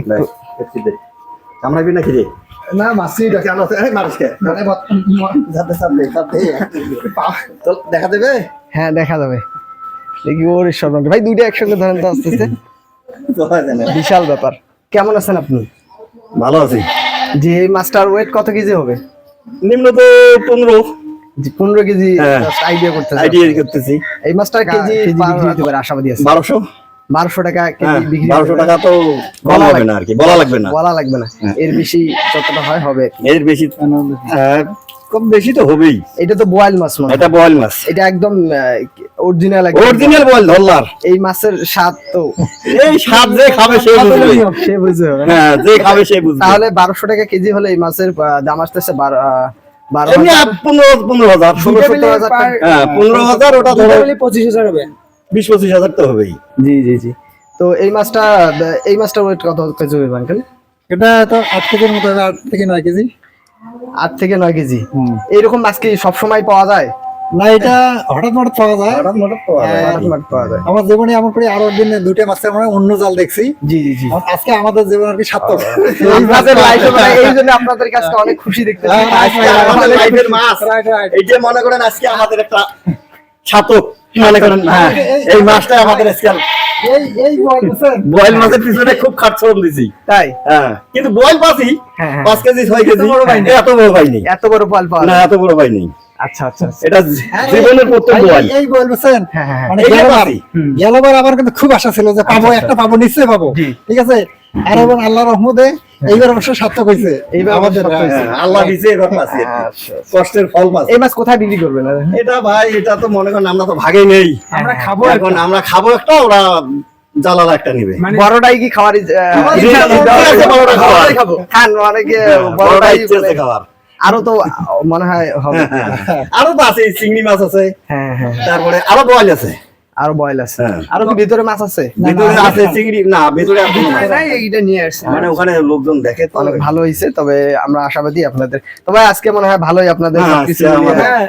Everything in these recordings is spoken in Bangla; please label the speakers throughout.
Speaker 1: একটু
Speaker 2: আমরা
Speaker 3: না মাসি
Speaker 2: এই
Speaker 3: মানে যাতে যাতে যাতে
Speaker 2: তো দেখা দেবে
Speaker 1: হ্যাঁ দেখা যাবে। দেখি ওর সর্বাঙ্গ ভাই দুইটা একসঙ্গে ধরেন তো আস্তে আস্তে
Speaker 2: তো জানে।
Speaker 1: বিশাল ব্যাপার। কেমন আছেন আপনি?
Speaker 2: ভালো আছি।
Speaker 1: যে এই মাছটার ওয়েট কত কেজি হবে?
Speaker 2: নিম্ন তো পনেরো।
Speaker 1: পনেরো কেজি। আইডিয়া করতে
Speaker 2: আইডিয়া করতেছি।
Speaker 1: এই মাস্টার কেজি পারে আশাবাদী আছে।
Speaker 2: বারোশো।
Speaker 1: বারোশো টাকা
Speaker 2: হ্যাঁ
Speaker 1: বিক্রি
Speaker 2: বারোশো টাকা তো বলা হবে না আর কি বলা লাগবে না।
Speaker 1: বলা লাগবে না।
Speaker 2: হ্যাঁ।
Speaker 1: এর বেশি যতটা হয় হবে।
Speaker 2: এর বেশি কম বেশি তো হবেই।
Speaker 1: এটা তো বোয়াল মাছ মনে।
Speaker 2: এটা বয়েল মাছ।
Speaker 1: এটা একদম অরিজিনাল
Speaker 2: অরিজিনাল বয়েল ধরলার
Speaker 1: এই মাছের স্বাদ তো।
Speaker 2: এই স্বাদ যে খাবে সে বুঝবে।
Speaker 1: সে না?
Speaker 2: হ্যাঁ যে খাবে সে বুঝবে।
Speaker 1: তাহলে বারোশো টাকা কেজি হলে এই মাছের দাম আসতেছে বারো আহ, বারো
Speaker 2: এমনি
Speaker 1: হাজার,
Speaker 2: আপ পনেরো পনেরো হাজার।
Speaker 1: ষোলো সতেরো হাজার টাকা।
Speaker 2: হ্যাঁ পনেরো হাজার ওটা ধরো।
Speaker 3: পঁচিশ হাজার হবে।
Speaker 2: বিশ পঁচিশ হাজার তো হবেই।
Speaker 1: জি জি জি। তো এই মাছটা এই মাছটার ওয়েট কত কেজি হবে আঙ্কেল
Speaker 3: এটা তো আট কেজির মতো আট থেকে নয় কেজি।
Speaker 1: আট থেকে নয় কেজি। এইরকম মাছ কি সবসময় পাওয়া যায়?
Speaker 3: না এটা হঠাৎ হঠাৎ পাওয়া যায়।
Speaker 2: হঠাৎ হঠাৎ হবে।
Speaker 1: হঠাৎ হঠাৎ পাওয়া যায়।
Speaker 3: আমার জীবনে এমন করে আরও দিন দুইটা মাছের মানে অন্য জাল দেখছি।
Speaker 1: জি জি জি।
Speaker 3: আজকে আমাদের জীবন আর কি সার্থক।
Speaker 1: আপনাদের লাইফে মানে এই জন্য আপনাদের কাছে অনেক খুশি দেখতে
Speaker 3: হ্যাঁ,
Speaker 2: আমাদের লাইফের মাছ. এই যে মনে করেন আজকে আমাদের একটা ছাতক মনে করেন? হ্যাঁ এই মাছটা আমাদের আজকাল বয়েল মাছের পিছনে খুব দিছি।
Speaker 1: তাই?
Speaker 2: হ্যাঁ কিন্তু বয়েল
Speaker 1: হ্যাঁ, হ্যাঁ।
Speaker 2: পাঁচ কেজি ছয় কেজি। এত বড়
Speaker 1: এত বড় পাওয়া
Speaker 2: না এত বড়
Speaker 1: আচ্ছা আচ্ছা আচ্ছা।
Speaker 2: এটা জীবনের প্রথম
Speaker 3: এই
Speaker 1: হ্যাঁ হ্যাঁ
Speaker 3: মানে গেলবার গেলবার আমার কিন্তু খুব আশা ছিল যে পাবো একটা পাবো নিশ্চয়ই পাবো। ঠিক আছে? আর এবার আল্লাহ রহমতে এইবার অবশ্য সার্থক হয়েছে
Speaker 1: এইবার
Speaker 3: আমাদের
Speaker 1: হয়েছে।
Speaker 2: হ্যাঁ, আল্লাহ দিছে এবার পাচ্ছি
Speaker 1: আচ্ছা।
Speaker 2: কষ্টের ফল পাচ্ছি
Speaker 1: এই মাছ কোথায় বিক্রি করবেন?
Speaker 2: এটা ভাই এটা তো মনে করেন আমরা তো ভাগে নেই।
Speaker 3: আমরা খাব
Speaker 2: এখন আমরা খাব একটা ওরা জালালা একটা নিবে।
Speaker 1: বড়টাই কি খাওয়ার। বড়টাই খান অনেকে
Speaker 2: হ্যাঁ। খাওয়ার।
Speaker 1: আরও তো মনে হয় হবে।
Speaker 2: আরও তো আছে চিংড়ি মাছ আছে।
Speaker 1: হ্যাঁ হ্যাঁ।
Speaker 2: তারপরে আরও বয়েল আছে।
Speaker 1: আরও বয়েল আছে।
Speaker 2: হ্যাঁ।
Speaker 1: আরও কি ভিতরে মাছ আছে?
Speaker 2: ভিতরে আছে চিংড়ি না ভিতরে নাই।
Speaker 1: এইটা নিয়ে আসছে।
Speaker 2: মানে ওখানে লোকজন দেখে তো।
Speaker 1: অনেক ভালো হয়েছে তবে আমরা আশাবাদী আপনাদের। তবে আজকে মনে হয় ভালোই আপনাদের
Speaker 2: হ্যাঁ, হ্যাঁ।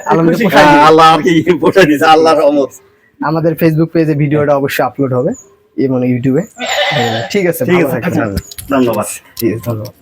Speaker 2: আল্লাহ আর কি পোষায় দিয়েছে আল্লাহর রহমত।
Speaker 1: আমাদের ফেসবুক পেজে ভিডিওটা অবশ্যই আপলোড হবে এবং ইউটিউবে ঠিক আছে
Speaker 2: ঠিক আছে ধন্যবাদ।
Speaker 1: ঠিক আছে ধন্যবাদ।